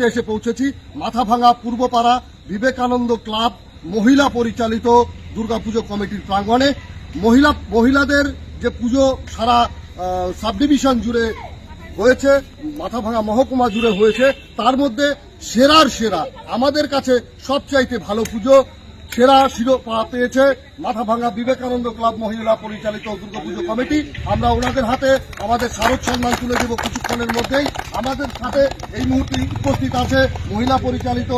মুহূর্তে এসে পৌঁছেছি। মাথাভাঙা পূর্বপাড়া বিবেকানন্দ ক্লাব মহিলা পরিচালিত দুর্গাপুজো কমিটির প্রাঙ্গণে। মহিলা মহিলাদের যে পুজো সারা সাব ডিভিশন জুড়ে হয়েছে মাথাভাঙা মহকুমা জুড়ে হয়েছে, তার মধ্যে সেরার সেরা, আমাদের কাছে সবচাইতে ভালো পুজো, সেরা শিরোপা পেয়েছে মাথাভাঙা বিবেকানন্দ ক্লাব মহিলা পরিচালিত দুর্গাপুজো কমিটি। আমরা ওনাদের হাতে আমাদের স্মারক সম্মান তুলে দেব কিছুক্ষণের মধ্যেই। আমাদের সাথে এই মুহূর্তে উপস্থিত আছে মহিলা পরিচালিত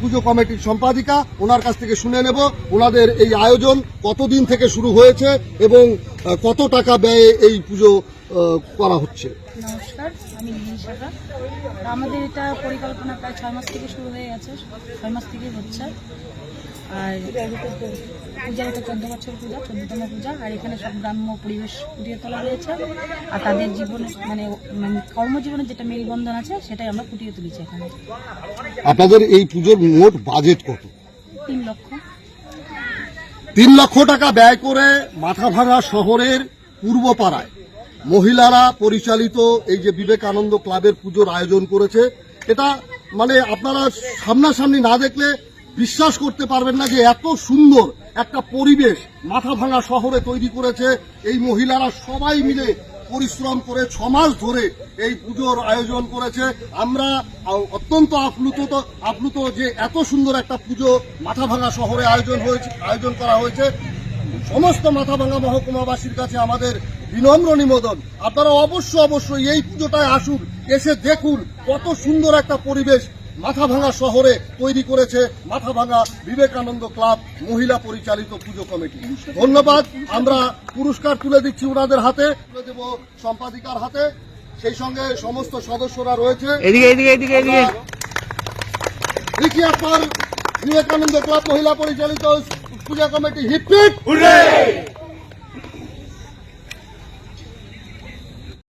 পুজো কমিটির সম্পাদিকা। ওনার কাছ থেকে শুনে নেব ওনাদের এই আয়োজন, কতদিন থেকে শুরু হয়েছে এবং কত টাকা ব্যয়ে এই পুজো করা হচ্ছে? নমস্কার, আমি আমাদের এটা পরিকল্পনা প্রায় ছয় মাস থেকে শুরু হয়ে গেছে, ছয় মাস থেকেই হচ্ছে। আর পূজা এটা চোদ্দ বছর পূজা চোদ্দতম পূজা আর এখানে সব গ্রাম্য পরিবেশ ফুটিয়ে তোলা হয়েছে। আর তাদের জীবনে মানে মানে কর্মজীবনে যেটা মেলবন্ধন আছে সেটাই আমরা ফুটিয়ে তুলেছি এখানে। আপনাদের এই পুজোর মোট বাজেট কত? তিন লক্ষ। তিন লক্ষ টাকা ব্যয় করে মাথা মাথাভাঙা শহরের পূর্ব পাড়ায় মহিলারা পরিচালিত এই যে বিবেকানন্দ ক্লাবের পুজোর আয়োজন করেছে এটা মানে আপনারা সামনাসামনি না দেখলে বিশ্বাস করতে পারবেন না যে এত সুন্দর একটা পরিবেশ মাথা ভাঙা শহরে তৈরি করেছে। এই মহিলারা সবাই মিলে পরিশ্রম করে ছমাস ধরে এই পুজোর আয়োজন করেছে। আমরা অত্যন্ত আপ্লুত আপ্লুত যে এত সুন্দর একটা পুজো মাথা ভাঙা শহরে আয়োজন হয়েছে আয়োজন করা হয়েছে। সমস্ত মাথাভাঙা মহকুমাবাসীর কাছে আমাদের বিনম্র নিবেদন। আপনারা অবশ্য অবশ্যই এই পুজোটায় আসুন, এসে দেখুন কত সুন্দর একটা পরিবেশ মাথাভাঙা শহরে তৈরি করেছে মাথা মাথাভাঙা বিবেকানন্দ ক্লাব মহিলা পরিচালিত পুজো কমিটি। ধন্যবাদ আমরা পুরস্কার তুলে দিচ্ছি ওনাদের হাতে তুলে দেব সম্পাদিকার হাতে। সেই সঙ্গে সমস্ত সদস্যরা রয়েছে। এদিকে এদিকে এদিকে এদিকে। দেখি আপনার বিবেকানন্দ ক্লাব মহিলা পরিচালিত পূজা কমিটি। হিপপিট